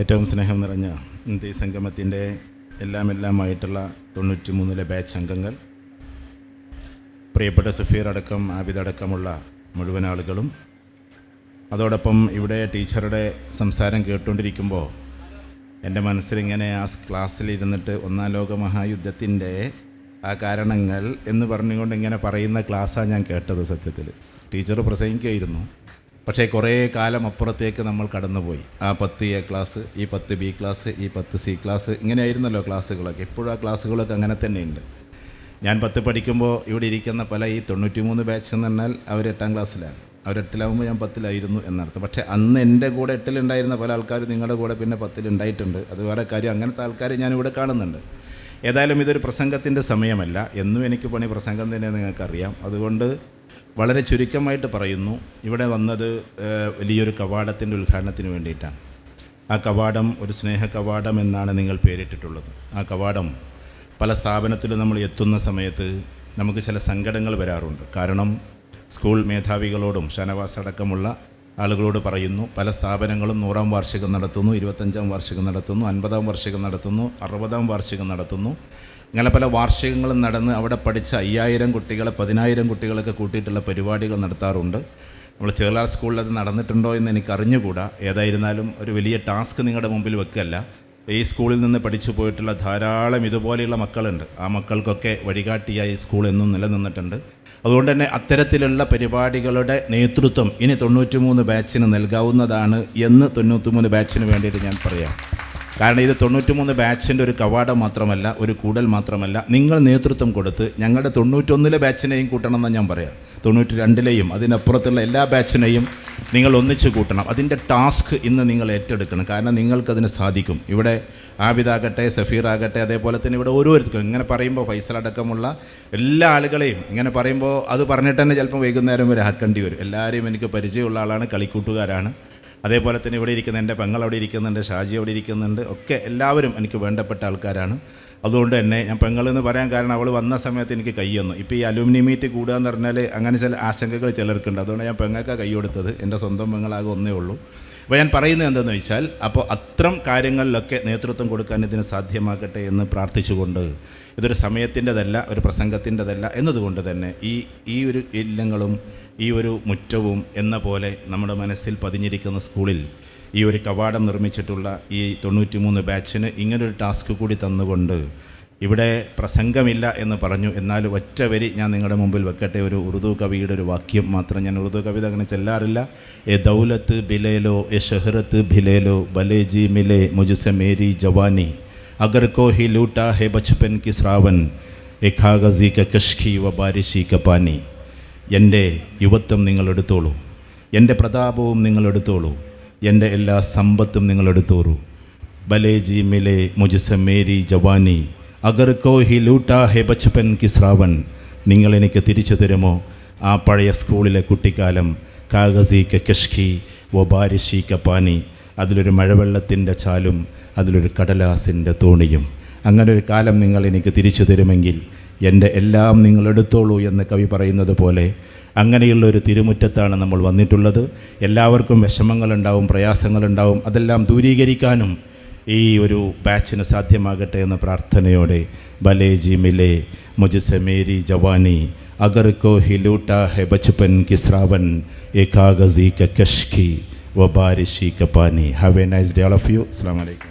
ഏറ്റവും സ്നേഹം നിറഞ്ഞ ഇന്ത്യ സംഗമത്തിന്റെ എല്ലാം എല്ലാമായിട്ടുള്ള തൊണ്ണൂറ്റി മൂന്നിലെ ബാച്ച് അംഗങ്ങൾ പ്രിയപ്പെട്ട സഫീർ അടക്കം ആബിദ് അടക്കമുള്ള മുഴുവൻ ആളുകളും. അതോടൊപ്പം ഇവിടെ ടീച്ചറുടെ സംസാരം കേട്ടുകൊണ്ടിരിക്കുമ്പോൾ എന്റെ മനസ്സിലിങ്ങനെ ആ ക്ലാസ്സിലിരുന്നിട്ട് ഒന്നാം ലോക മഹായുദ്ധത്തിന്റെ ആ കാരണങ്ങൾ എന്ന് പറഞ്ഞുകൊണ്ട് ഇങ്ങനെ പറയുന്ന ക്ലാസ്സാണ് ഞാൻ കേട്ടത് സത്യത്തിൽ ടീച്ചർ പ്രസംഗിക്കുകയായിരുന്നു. പക്ഷേ കുറേ കാലം അപ്പുറത്തേക്ക് നമ്മൾ കടന്നുപോയി. ആ പത്ത് എ ക്ലാസ് ഈ പത്ത് ബി ക്ലാസ് ഈ പത്ത് സി ക്ലാസ് ഇങ്ങനെയായിരുന്നല്ലോ ക്ലാസ്സുകളൊക്കെ. ഇപ്പോഴും ആ ക്ലാസ്സുകളൊക്കെ അങ്ങനെ തന്നെയുണ്ട്. ഞാൻ പത്ത് പഠിക്കുമ്പോൾ ഇവിടെ ഇരിക്കുന്ന പല ഈ തൊണ്ണൂറ്റി മൂന്ന് ബാച്ച് എന്ന് പറഞ്ഞാൽ അവർ എട്ടാം ക്ലാസ്സിലാണ്. അവർ എട്ടിലാവുമ്പോൾ ഞാൻ പത്തിലായിരുന്നു എന്നർത്ഥം. പക്ഷേ അന്ന് എന്റെ കൂടെ എട്ടിലുണ്ടായിരുന്ന പല ആൾക്കാരും നിങ്ങളുടെ കൂടെ പിന്നെ പത്തിലുണ്ടായിട്ടുണ്ട്. അത് വേറെ കാര്യം. അങ്ങനത്തെ ആൾക്കാർ ഞാനിവിടെ കാണുന്നുണ്ട്. ഏതായാലും ഇതൊരു പ്രസംഗത്തിന്റെ സമയമല്ല. എന്നും എനിക്ക് പണി പ്രസംഗം തന്നെ നിങ്ങൾക്കറിയാം. അതുകൊണ്ട് വളരെ ചുരുക്കമായിട്ട് പറയുന്നു. ഇവിടെ വന്നത് വലിയൊരു കവാടത്തിന്റെ ഉദ്ഘാടനത്തിന് വേണ്ടിയിട്ടാണ്. ആ കവാടം ഒരു സ്നേഹ കവാടം എന്നാണ് നിങ്ങൾ പേരിട്ടിട്ടുള്ളത്. ആ കവാടം പല സ്ഥാപനത്തിലും നമ്മൾ എത്തുന്ന സമയത്ത് നമുക്ക് ചില സങ്കടങ്ങൾ വരാറുണ്ട്. കാരണം സ്കൂൾ മേധാവികളോടും ഷനവാസ് അടക്കമുള്ള ആളുകളോട് പറയുന്നു പല സ്ഥാപനങ്ങളും നൂറാം വാർഷികം നടത്തുന്നു ഇരുപത്തഞ്ചാം വാർഷികം നടത്തുന്നു അൻപതാം വാർഷികം നടത്തുന്നു അറുപതാം വാർഷികം നടത്തുന്നു. അങ്ങനെ പല വാർഷികങ്ങളും നടന്ന് അവിടെ പഠിച്ച അയ്യായിരം കുട്ടികളെ പതിനായിരം കുട്ടികളൊക്കെ കൂട്ടിയിട്ടുള്ള പരിപാടികൾ നടത്താറുണ്ട്. നമ്മൾ ചേർലാർ സ്കൂളിൽ അത് നടന്നിട്ടുണ്ടോ എന്ന് എനിക്ക് അറിഞ്ഞുകൂടാ ഏതായിരുന്നാലും ഒരു വലിയ ടാസ്ക് നിങ്ങളുടെ മുമ്പിൽ വെക്കല്ല. ഈ സ്കൂളിൽ നിന്ന് പഠിച്ചു പോയിട്ടുള്ള ധാരാളം ഇതുപോലെയുള്ള മക്കളുണ്ട്. ആ മക്കൾക്കൊക്കെ വഴികാട്ടിയായി സ്കൂൾ എന്നും നിലനിന്നിട്ടുണ്ട്. അതുകൊണ്ട് തന്നെ അത്തരത്തിലുള്ള പരിപാടികളുടെ നേതൃത്വം ഇനി തൊണ്ണൂറ്റിമൂന്ന് ബാച്ചിന് നൽകാവുന്നതാണ് എന്ന് തൊണ്ണൂറ്റിമൂന്ന് ബാച്ചിന് വേണ്ടിയിട്ട് ഞാൻ പറയാം. കാരണം ഇത് തൊണ്ണൂറ്റിമൂന്ന് ബാച്ചിന്റെ ഒരു കവാടം മാത്രമല്ല ഒരു കൂടൽ മാത്രമല്ല. നിങ്ങൾ നേതൃത്വം കൊടുത്ത് ഞങ്ങളുടെ തൊണ്ണൂറ്റൊന്നിലെ ബാച്ചിനെയും കൂട്ടണമെന്ന് ഞാൻ പറയാം. തൊണ്ണൂറ്റി രണ്ടിലെയും അതിനപ്പുറത്തുള്ള എല്ലാ ബാച്ചിനെയും നിങ്ങൾ ഒന്നിച്ച് കൂട്ടണം. അതിന്റെ ടാസ്ക് ഇന്ന് നിങ്ങൾ ഏറ്റെടുക്കണം. കാരണം നിങ്ങൾക്കതിന് സാധിക്കും. ഇവിടെ ആബിദാകട്ടെ സഫീർ ആകട്ടെ അതേപോലെ തന്നെ ഇവിടെ ഓരോരുത്തർക്കും. ഇങ്ങനെ പറയുമ്പോൾ ഫൈസൽ അടക്കമുള്ള എല്ലാ ആളുകളെയും ഇങ്ങനെ പറയുമ്പോൾ അത് പറഞ്ഞിട്ട് തന്നെ ചിലപ്പോൾ വൈകുന്നേരം വരെ ആക്കേണ്ടി വരും. എല്ലാവരെയും എനിക്ക് പരിചയമുള്ള ആളാണ് കളിക്കൂട്ടുകാരാണ്. അതേപോലെ തന്നെ ഇവിടെ ഇരിക്കുന്ന എന്റെ പെങ്ങൾ അവിടെ ഇരിക്കുന്നുണ്ട് ഷാജി അവിടെ ഇരിക്കുന്നുണ്ട്. ഒക്കെ എല്ലാവരും എനിക്ക് വേണ്ടപ്പെട്ട ആൾക്കാരാണ്. അതുകൊണ്ട് തന്നെ ഞാൻ പെങ്ങളെന്ന് പറയാൻ കാരണം അവൾ വന്ന സമയത്ത് എനിക്ക് കൈ ഇപ്പോൾ ഈ അലൂമിനിയം മീറ്റ് കൂടുക എന്ന് പറഞ്ഞാൽ അങ്ങനെ ചില ആശങ്കകൾ ചിലർക്കുണ്ട്. അതുകൊണ്ട് ഞാൻ പെങ്ങൾക്ക് കൈ കൊടുത്തത്. എന്റെ സ്വന്തം പെങ്ങളാകെ ഒന്നേ ഉള്ളൂ. അപ്പോൾ ഞാൻ പറയുന്നത് എന്തെന്ന് വെച്ചാൽ അപ്പോൾ അത്തരം കാര്യങ്ങളിലൊക്കെ നേതൃത്വം കൊടുക്കാൻ ഇതിന് സാധ്യമാകട്ടെ എന്ന് പ്രാർത്ഥിച്ചുകൊണ്ട് ഇതൊരു സമയത്തിന്റെതല്ല ഒരു പ്രസംഗത്തിന്റെതല്ല എന്നതുകൊണ്ട് തന്നെ ഈ ഈ ഒരു ഇല്ലങ്ങളും ഈ ഒരു മുറ്റവും എന്ന പോലെ നമ്മുടെ മനസ്സിൽ പതിഞ്ഞിരിക്കുന്ന സ്കൂളിൽ ഈ ഒരു കവാടം നിർമ്മിച്ചിട്ടുള്ള ഈ തൊണ്ണൂറ്റി മൂന്ന് ബാച്ചിന് ഇങ്ങനൊരു ടാസ്ക് കൂടി തന്നുകൊണ്ട് ഇവിടെ പ്രസംഗമില്ല എന്ന് പറഞ്ഞു. എന്നാൽ ഒറ്റ വരി ഞാൻ നിങ്ങളുടെ മുമ്പിൽ വെക്കട്ടെ. ഒരു ഉറുദു കവിയുടെ ഒരു വാക്യം മാത്രം ഞാൻ ഉറുദു കവിത അങ്ങനെ ചെല്ലാറില്ല. എ ദൗലത്ത് ബിലേലോ എ ഷഹറത്ത് ഭിലേലോ ബലേജി മിലെ മുജുസെ മേരി ജവാനി അഗർ കോ ഹി ലൂട്ടാ ഹെ ബച്പൻ കി ശ്രാവൻ എ ഖാഗസി ക കഷ്കി വ ബാരിഷി ക പാനി. എന്റെ യുവത്വം നിങ്ങൾ എടുത്തോളൂ. എന്റെ പ്രതാപവും നിങ്ങൾ എടുത്തോളൂ. എന്റെ എല്ലാ സമ്പത്തും നിങ്ങൾ എടുത്തോളൂ. ബലേജി മിലേ മുജുസ മേരി ജവാനി. അഗർ കോ ഹി ലൂട്ടാ ഹെ ബച്പൻ കി ശ്രാവൺ. നിങ്ങൾ എനിക്ക് തിരിച്ചു തരുമോ? ആ പഴയ സ്കൂളിലെ കുട്ടിക്കാലം കാഗസി കഷ്കി വ ബാരിഷി ക പാനി. അതിലൊരു മഴവെള്ളത്തിന്റെ ചാലും അതിലൊരു കടലാസിന്റെ തോണിയും. അങ്ങനെ ഒരു കാലം നിങ്ങൾ എനിക്ക് തിരിച്ചു തരുമെങ്കിൽ എന്റെ എല്ലാം നിങ്ങളെടുത്തോളൂ എന്ന് കവി പറയുന്നത് പോലെ അങ്ങനെയുള്ള ഒരു തിരുമുറ്റത്താണ് നമ്മൾ വന്നിട്ടുള്ളത്. എല്ലാവർക്കും വിഷമങ്ങളുണ്ടാവും പ്രയാസങ്ങളുണ്ടാവും. അതെല്ലാം ദൂരീകരിക്കാനും ഈ ഒരു ബാച്ചിന് സാധ്യമാകട്ടെ എന്ന പ്രാർത്ഥനയോടെ ബലേജി മിലേ മുജസമേരി ജവാനി അഗർ കോ ഹി ലൂട്ട ഹെ ബച്പൻ കിസ്രാവൻ എ കാഗസി കഷ്കി വ ബാരിഷി ക പാനി. Have a nice day all of you അസ്സാം വലൈക്കും